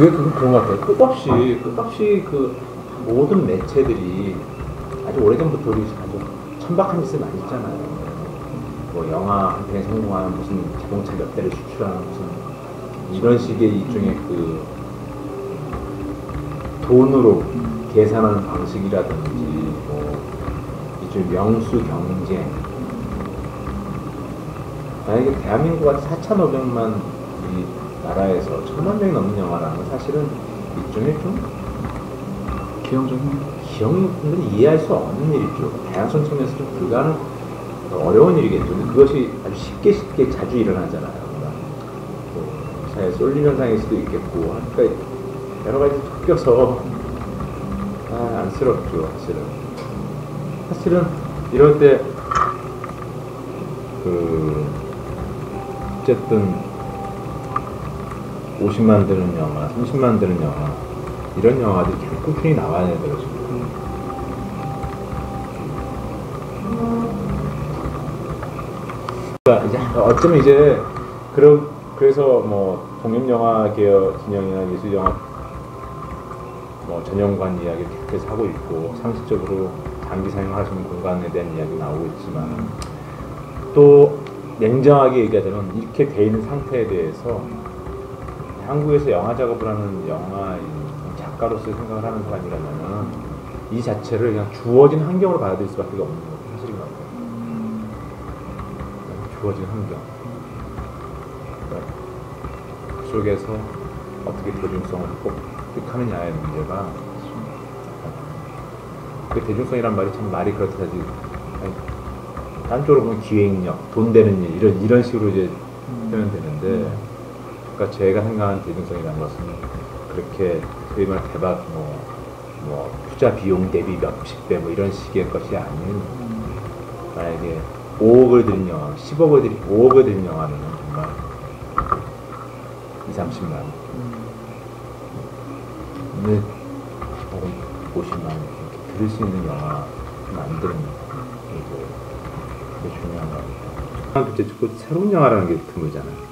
그게 그- 그런 것 같아요. 끝없이 끝없이 그 모든 매체들이 아주 오래전부터 우리 아주 천박한 짓을 많이 했잖아요. 뭐 영화 한 편에 성공하는 무슨 자동차 몇 대를 수출하는 무슨 이런 식의 일종의 그 돈으로 계산하는 방식이라든지 뭐 일종의 명수 경쟁 만약에 대한민국 같은 4,500만 이 나라에서 천만 명이 넘는 영화라는 건 사실은 일종의 좀 기형적인 기억은 이해할 수 없는 일이죠. 다양성 측면에서 좀 불가능 어려운 일이겠죠. 근데 그것이 아주 쉽게 쉽게 자주 일어나잖아요. 뭐 사회 쏠림 현상일 수도 있겠고 하니까 여러 가지 섞여서 아, 안쓰럽죠, 사실은. 사실은 이럴 때 그 어쨌든 50만 드는 영화, 30만 드는 영화 이런 영화들이 계속 꾸준히 나와야 지금. 그러니까 어쩌면 이제 그런 그래서 뭐 독립 영화 계열 진영이나 예술 영화 뭐 전용관 이야기 계속해서 하고 있고 상식적으로 장기 사용하시는 공간에 대한 이야기 나오고 있지만 또 냉정하게 얘기하자면 이렇게 돼 있는 상태에 대해서 한국에서 영화 작업을 하는 영화 작가로서의 생각을 하는 사람이라면은 이 자체를 그냥 주어진 환경으로 받아들일 수밖에 없는 거 사실인 것 같아요. 주어진 환경. 그 속에서 어떻게 대중성을 획득하느냐의 문제가 그 대중성이란 말이 참 말이 그렇다지 아니, 딴 쪽으로 보면 기획력, 돈 되는 일 이런 이런 식으로 이제 표현되는데 그러니까 제가 생각하는 대중성이라는 것은 그렇게 소위 말 대박 뭐, 뭐 투자 비용 대비 몇십 배 뭐 이런 식의 것이 아닌 만약에 5억을 들인 영화, 10억을 들인 5억을 들인 영화는 정말 2, 30만 네, 혹은 50만 이렇게 들을 수 있는 영화 만드는 게 중요한 것 같아요. 그때 그 새로운 영화라는 게 드물잖아요.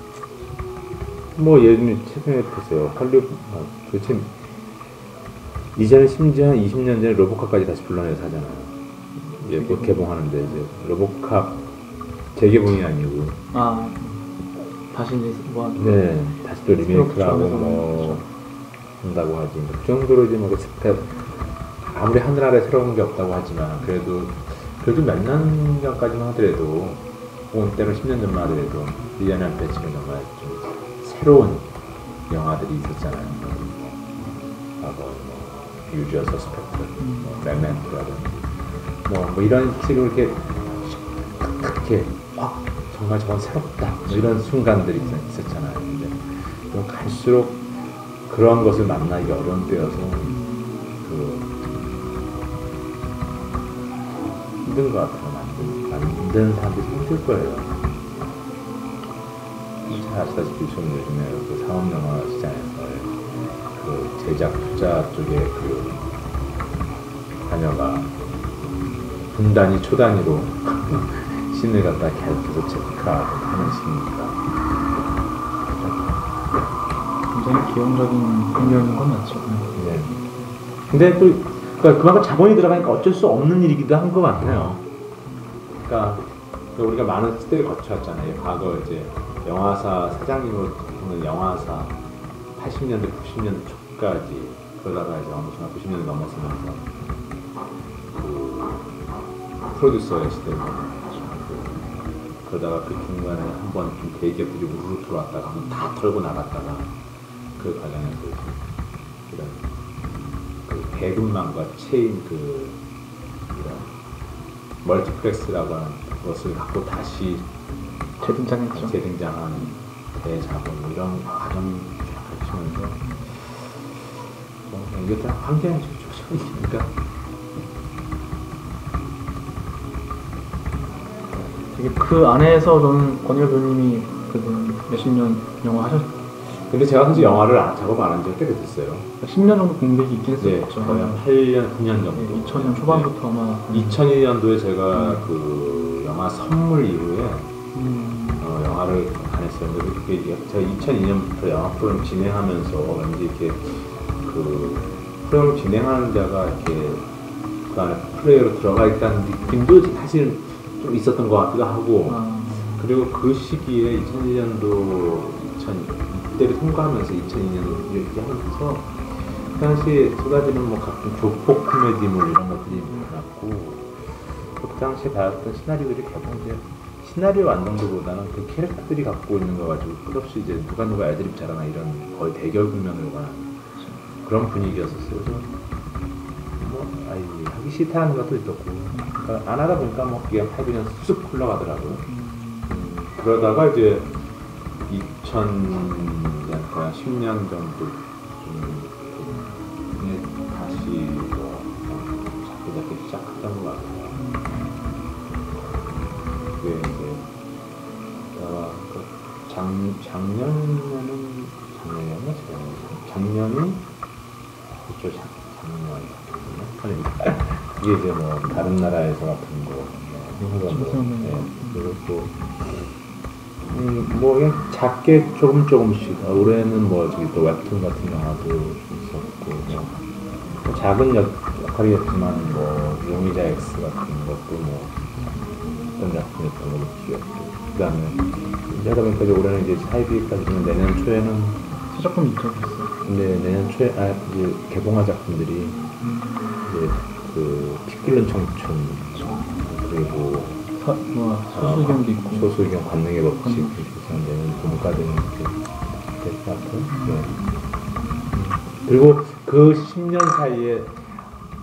뭐 들면 최근에 보세요. 할리우드 아, 도대체 이제는 심지어 한 20년 전에 로보캅까지 다시 불러내서 하잖아요. 이제 곧 개봉하는데 이제 로보캅 재개봉이 아니고. 아 다시 이제 뭐 한- 네 다시 또 리메이크하고 새롭게 뭐 한다고 하지. 그 정도로 이제 뭐 그- 아무리 하늘 아래 새로운 게 없다고 하지만 그래도 그래도 몇 년 전까지만 하더라도 혹은 때로 10년 전만 하더라도 1년에 한 번씩은 정말 좀 새로운 영화들이 있었잖아요. 과거 뭐 유저 서스펙트, 뭐 레멘트라든지 뭐, 뭐 이런 식으로 이렇게 이렇게 아 정말 저건 새롭다 뭐 이런 순간들이 있- 있었잖아요. 근데 좀 갈수록 그런 것을 만나기 어려운 때여서 그 힘든 것 같아요. 만든, 만드는 사람들이 힘들 거예요. 잘 아시다시피 저는 요즘에 그 상업영화 시장에서 그 제작 투자 쪽에 그 자녀가 분단위 초단위로 신을 갖다 계속해서 체크하고 하는 식이니까 굉장히 기형적인 능력인 건 맞죠. 네. 근데 또 그러니까 그만큼 자본이 들어가니까 어쩔 수 없는 일이기도 한 것 같아요. 그러니까 우리가 많은 시대를 거쳐왔잖아요. 과거 이제 영화사 사장님으로 보는 영화사 80년대, 90년대 초까지 그러다가 이제 어느 순간 90년대 넘어서면서 그 프로듀서의 시대를. 그러다가 그 중간에 한 번 좀 대기업들이 우르르 들어왔다가 한 번 다 털고 나갔다가 그 과정에서 이런 그 대금망과 체인 그 멀티플렉스라고 하는 것을 갖고 다시 재등장했죠. 재등장한 대자본 뭐 이런 과정 쫙 거치면서 뭐 이게 다 환경이 조정이니까 되게 그 안에서 저는 권일 배우님이 그 몇십 년 영화 하셨, 근데 제가 사실 영화를 안- 작업 안 한 지가 꽤 됐어요. 10년 정도 공백이 있긴 네, 했었죠. 거의 한 8년, 9년 정도. 네, 2000년 초반부터 아마. 2002년도에 제가 그 영화 선물 이후에 음, 어, 영화를 안 했어요. 근데 이게 제가 2002년부터 영화 프로그램 진행하면서 왠지 이렇게 그 프로그램 진행하는 자가 이렇게 그 안에 플레이어로 들어가 있다는 느낌도 사실 좀 있었던 것 같기도 하고. 아, 그리고 그 시기에 2001년도 2000 이때를 통과하면서 2002년도 이렇게 하면서 그 당시에 쏟아지는 뭐 각종 조폭 코미디물 이런 것들이 많았고 그 당시에 받았던 시나리오들이 결국 이제 시나리오 완성도보다는 그 캐릭터들이 갖고 있는 거 가지고 끝없이 이제 누가 누가 애드립 잘하나 이런 거의 대결 국면으로 가는 그런 분위기였었어요. 그래서 뭐 아이 하기 싫다는 것도 있었고 그러니까 안 하다 보니까 뭐 그게 8, 9년 쑥 흘러가더라고요. 음, 그러다가 이제 2000년, 거의 10년 정도 에 다시 뭐 자꾸 자꾸 시작했던 것 같아요. 그게 이제 어, 그 작, 작년에는 작년이었나 작년이 그쵸 작, 작년 아닙니다. 이게 이제 뭐 다른 나라에서 같은 거 뭐, 해서 뭐. 네, 그리고 또 음, 뭐 그냥 작게 조금 조금씩. 아, 올해는 뭐 저기 또 웹툰 같은 영화도 좀 있었고 뭐, 뭐 작은 역, 역할이었지만 뭐 용의자 X 같은 것도 뭐 어떤 작품이었던 걸로 기억고 그다음에 이제 하다 보니까 이제 올해는 이제 사이비까지는 내년 초에는 새 작품 벌써. 근데 내년 초에 아 이제 개봉할 작품들이 음, 이제 그 피 끓는 청춘 그리고 사, 뭐, 소수경도 있고. 아, 소수경 관능의 법칙 같아요. 네. 음. 그리고 그 10년 사이에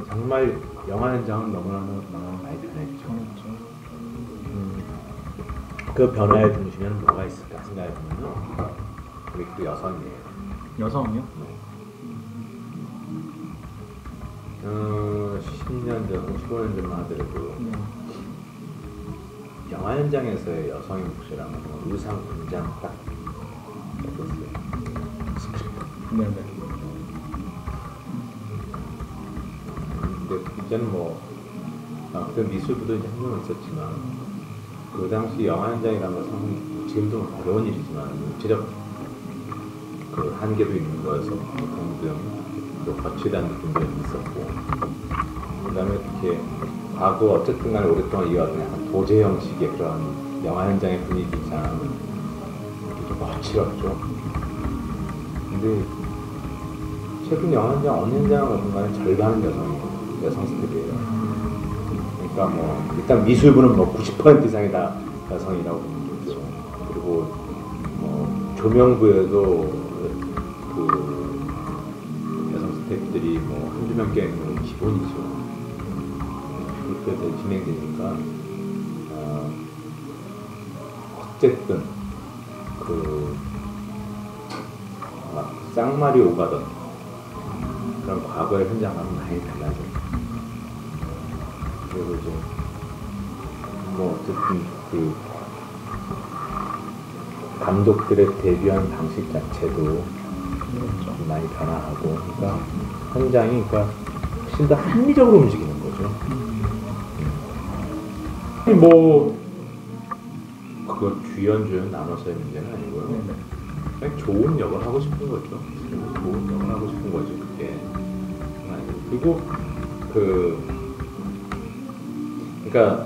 정말 영화 현장은 너무너무 너무 많이 변했죠. 그렇죠. 음, 그 변화의 중심에는 뭐가 있을까 생각해 보면 우리 그 여성이에요. 여성이요? 어, 10년 전, 15년 전만 하더라도 네. 영화 현장에서의 여성의 몫이라는 건 의상 분장 딱 어땠어요? 스크립트. 네네. 근데 이제는 뭐 아, 그때 미술부도 이제 한명 있었지만 그 당시 영화 현장이라는 것은 지금도 어려운 일이지만 육체적 그 한계도 있는 거여서 등등 또 거치다는 느낌도 있었고 그 다음에 이렇게 과거 어쨌든 간에 오랫동안 이어왔던 약간 도제 형식의 그런 영화 현장의 분위기상 좀 거칠었죠. 근데 최근 영화 현장 어느 현장을 가든 간에 절반은 여성이에요. 여성 스텝이에요. 그러니까 뭐 일단 미술부는 뭐 90% 이상이 다 여성이라고 보면 되죠. 그리고 뭐 조명부에도 그 여성 스태프들이 뭐 한두 명건 기본이죠. 그렇게 돼 진행되니까 어, 어쨌든 그 막 쌍말이 오가던 그런 과거의 현장과는 많이 달라져. 그리고 이제 뭐 어쨌든 그 감독들의 데뷔한 방식 자체도. 좀 많이 변화하고, 그러니까 현장이 그러니까 훨씬 더 합리적으로 움직이는 거죠. 뭐 그거 주연 주연 나눠서의 문제는 아니고요. 네네. 그냥 좋은 역을 하고 싶은 거죠. 좋은 역을 하고 싶은 거죠. 그게 아니고. 그리고 그 그러니까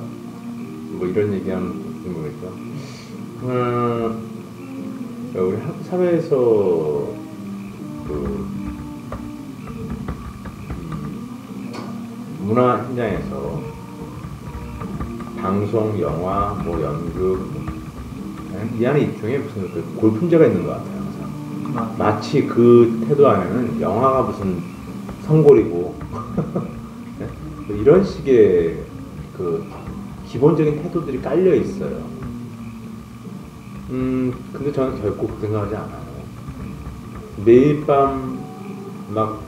뭐 이런 얘기하면 좀 모르겠죠. 음, 우리 한국 사회에서 그 음, 문화 현장에서 방송, 영화, 뭐 연극 뭐, 이 안에 일종의 무슨 그 골품제가 있는 것 같아요. 항상. 아, 마치 그 태도 안에는 영화가 무슨 성골이고 네? 뭐 이런 식의 그 기본적인 태도들이 깔려 있어요. 음, 근데 저는 결코 그 생각하지 않아요. 매일 밤 막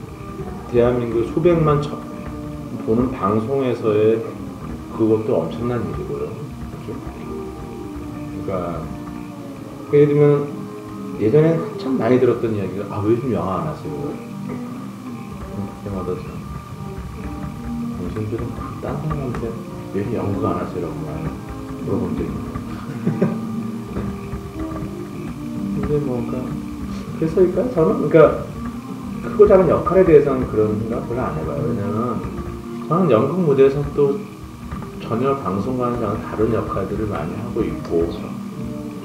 대한민국 수백만 쳐, 보는 방송에서의 그것도 엄청난 일이고요. 그죠? 그러니까 예를 들면 예전에 한참 많이 들었던 이야기가 아 왜 요즘 영화 안 하세요? 음, 그때마다 참 당신들은 딴 사람한테 왜 연극 안 하세요라고 말 물어본 적이 있어요. 근데 뭐 그러니까 그래서일까 저는 그러니까 크고 작은 역할에 대해서는 그런 생각 별로 안 해봐요. 왜냐면 저는 연극 무대에서 또 전혀 방송과는 다른 역할들을 많이 하고 있고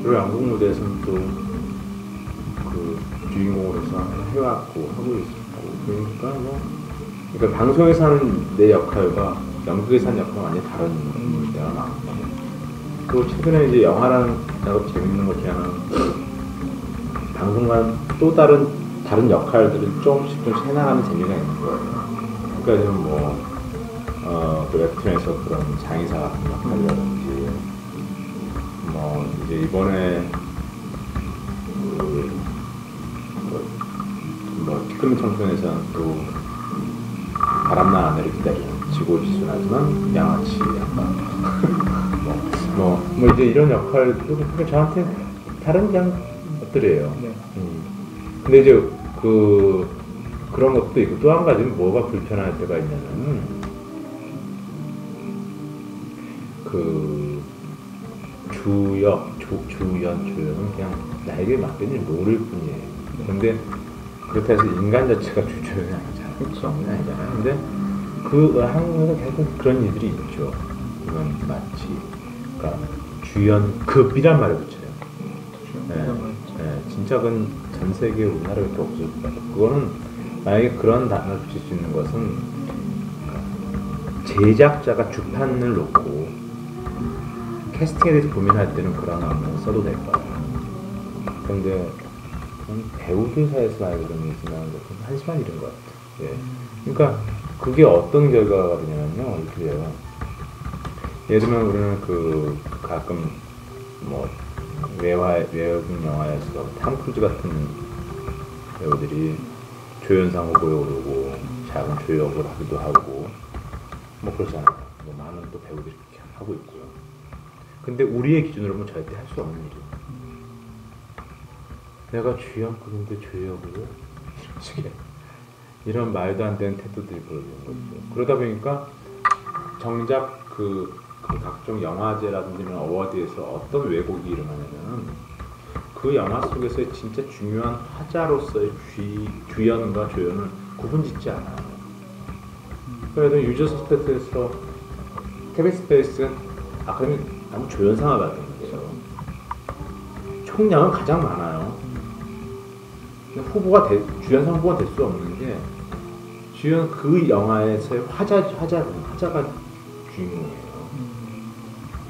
그리고 연극 무대에서는 또그 주인공으로서 해왔고 하고 있고 그러니까 뭐 그러니까 방송에서 하는 내 역할과 연극에서 하는 역할은 완전히 다른 때가 많고 또 최근에 이제 영화라는 작업 재밌는 것 중에 하나는 방송과는 또 다른 다른 역할들을 조금씩 조금씩 해나가는 재미가 있는 거예요. 그러니까 지금 뭐 어, 그 웹툰에서 그런 장의사 역할이라든지 뭐 이제 이번에 그, 그, 뭐 피크민 청소년에서는 또 바람난 아내를 기다리는 지고지순하지만 양아치 약간 뭐, 뭐, 뭐 이제 이런 역할도 그게 저한테 다른 장들이에요. 네. 음. 근데 이제 그 그런 것도 있고 또 한 가지는 뭐가 불편할 때가 있냐면 그 주역, 주, 주연, 조연은 그냥 나에게 맡겨진 롤일 뿐이에요. 근데 그렇다 해서 인간 자체가 주조연이 아니잖아요. 그렇죠. 아니잖아요. 근데 그 한국에서 계속 그런 일들이 있죠. 그건 마치 그러니까 주연급이란 말을 붙여요. 네. 네, 진짜 그건 전 세계 우리나라밖에 없을 것 같아요. 그거는 만약에 그런 단어를 붙일 수 있는 것은 제작자가 주판을 놓고 캐스팅에 대해서 고민할 때는 언어를 써도 될 거예요. 그런데 배우들 사이에서 그런 일이 지나는 것은 한심한 일인 것 같아요. 예. 그러니까 그게 어떤 결과가 되냐면요. 이렇게 돼요. 예를 들면 우리는 그 가끔 뭐 외화 외국 영화에서 탐 크루즈 같은 배우들이 조연상 후보에 오르고 작은 조역을 하기도 하고 뭐 그렇잖아요. 뭐 많은 또 배우들이 하고 있고요. 근데 우리의 기준으로 보면 절대 할 수 없는 일이에요. 내가 주연급인데 조역으로 이런 식의 이런 말도 안 되는 태도들이 보여지는 거죠. 그러다 보니까 정작 그, 그 각종 영화제라든지 이런 어워드에서 어떤 왜곡이 일어나냐면 그 영화 속에서의 진짜 중요한 화자로서의 주, 주연과 조연을 구분짓지 않아요. 그래도 유저 스페이스에서 케빈 스페이스가 아카데미 아무 조연상을 받은 거죠. 총량은 가장 많아요. 후보가 돼, 주연상 후보가 될 수 없는 게 주연 그 영화에서의 화자 화자 화자가 주인공이에요.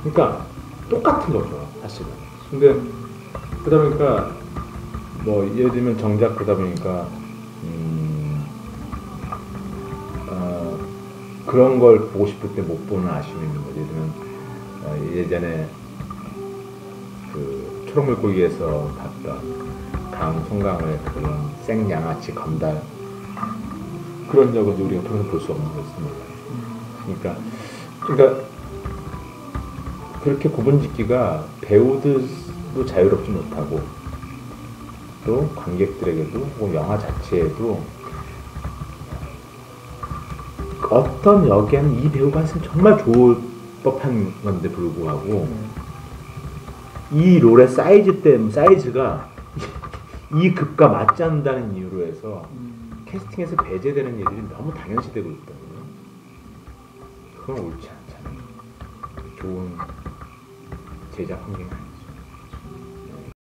그러니까 똑같은 거죠, 사실은. 근데 그러다 보니까 뭐 예를 들면 정작 그러다 보니까 음, 어, 그런 걸 보고 싶을 때 못 보는 아쉬움이 있는 거죠. 예를 들면 어, 예전에 그 초록물고기에서 봤던 강 송강을 그런 생양아치 검달 그런 적은 우리가 평생 볼수 없는 거였습니다. 그러니까 그러니까 그렇게 구분짓기가 배우들도 자유롭지 못하고 또 관객들에게도 혹은 영화 자체에도 어떤 역에는 이 배우가 했으면 정말 좋을 법한 건데 불구하고 이 롤의 사이즈 때문에 사이즈가 이 급과 맞지 않는다는 이유로 해서 캐스팅에서 배제되는 일들이 너무 당연시되고 있거든요. 그건 옳지 않잖아요. 좋은 제작 환경이 아니에요.